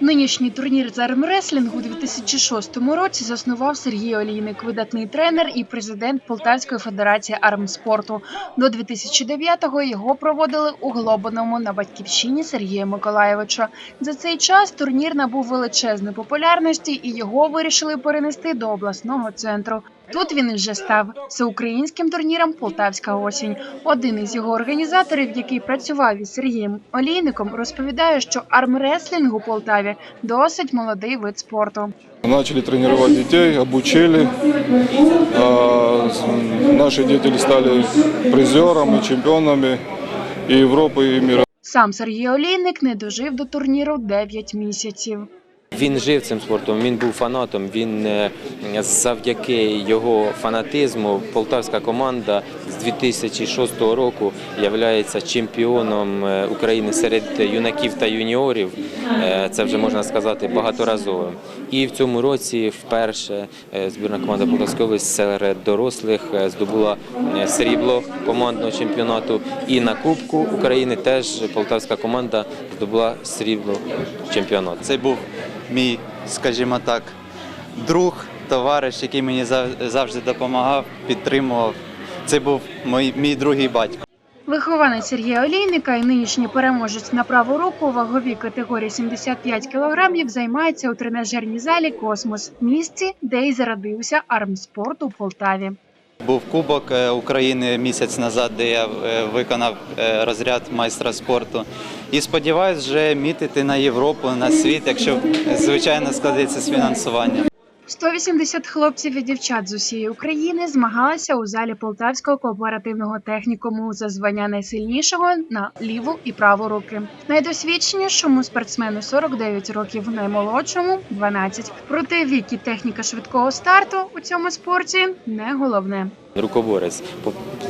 Нинішній турнір з армреслінгу у 2006 році заснував Сергій Олійник, видатний тренер і президент Полтавської федерації армспорту. До 2009-го його проводили у Глобаному на батьківщині Сергія Миколаєвича. За цей час турнір набув величезної популярності і його вирішили перенести до обласного центру. Тут він вже став всеукраїнським турніром Полтавська осінь. Один із його організаторів, який працював із Сергієм Олійником, розповідає, що армреслінг у Полтаві досить молодий вид спорту. Начали тренировать детей, обучили. Наши дети стали призерами, чемпионами и Европы, и мира. Сам Сергій Олійник не дожив до турніру 9 місяців. Він жив цим спортом, він був фанатом. Він е, завдяки його фанатизму полтавська команда з 2006 року є чемпіоном е, України серед юнаків та юніорів. Е, Це вже можна сказати багаторазовим. І в цьому році вперше збірна команда Полтавської області серед дорослих здобула срібло командного чемпіонату. І на Кубку України теж полтавська команда здобула срібло чемпіонату. Це був мій, скажімо так, друг, товариш, який мені зав- завжди допомагав, підтримував. Це був мій, мій другий батько. Вихованець Сергія Олійника і нинішній переможець на праву руку у ваговій категорії 75 кілограмів займається у тренажерній залі Космос, місці, де й зародився армспорт у Полтаві. Був Кубок е, України місяць назад, де я е, виконав е, розряд майстра спорту. І сподіваюся, вже мітити на Європу, на світ, якщо звичайно складеться з фінансуванням. 180 хлопців і дівчат з усієї України змагалися у залі Полтавського кооперативного технікуму за звання найсильнішого на ліву і праву руки. Найдосвідченішому спортсмену 49 років, наймолодшому 12. Проте вік і техніка швидкого старту у цьому спорті не головне. Рукоборець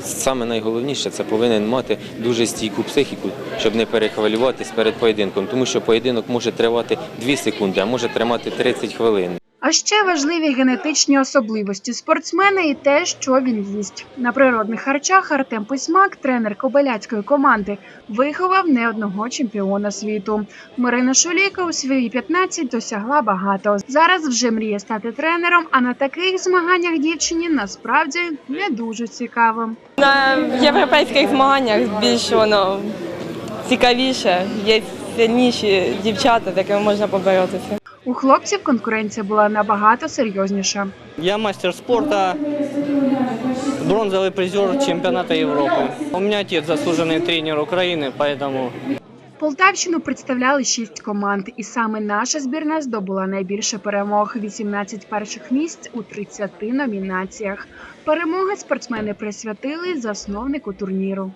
саме найголовніше це повинен мати дуже стійку психіку, щоб не перехвилюватись перед поєдинком, тому що поєдинок може тривати 2 секунди, а може тримати 30 хвилин. А ще важливі генетичні особливості спортсмена і те, що він їсть. На природних харчах Артем Письмак, тренер кобиляцької команди, виховав не одного чемпіона світу. Марина Шуліка у свої 15 досягла багато. Зараз вже мріє стати тренером, а на таких змаганнях дівчині насправді не дуже цікаво. На європейських змаганнях більш воно цікавіше. Є сильніші дівчата, з якими можна поборотися. У хлопців конкуренція була набагато серйозніша. Я мастер спорта, бронзовый призер чемпионата Европы. У меня отец заслуженный тренер Украины, поэтому Полтавщину представляли шість команд, і саме наша збірна здобула найбільше перемог 18 перших місць у 30 номінаціях. Перемоги спортсмени присвятили засновнику турніру.